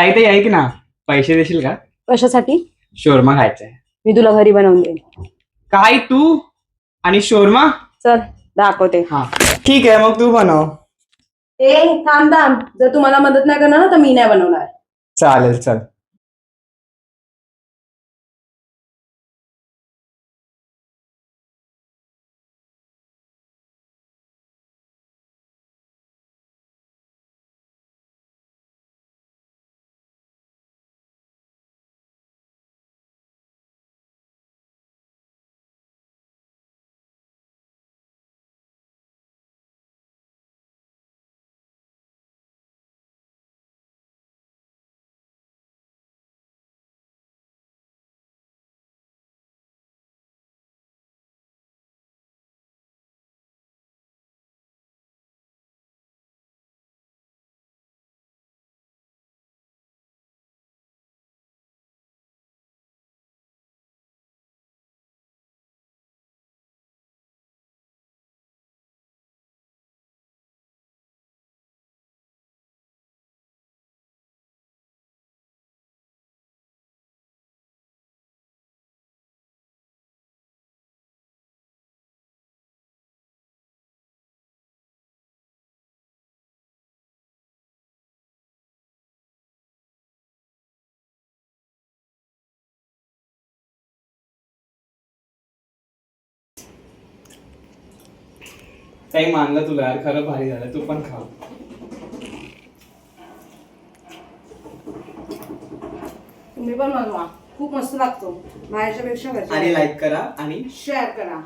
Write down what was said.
ताई ताई ऐक ना. पैसे देशील का? कशासाठी? शोरमा खायचंय. मी तुला घरी बनवून देईन. काय तू? आणि शोरमा? चल दाखवते. हा. ठीक आहे मग तू बनव. ए थांब थांब. जर तुम्हाला मदत नाही करणार ना तर मी नाही बनवणार. चालेल चल. काही मानलं तुला यार खरं भारी झालं तू पण खा. तुम्ही पण बनवा. खूप मस्त लागतो. बाहेरच्या पेक्षा आणि लाईक करा आणि शेअर करा.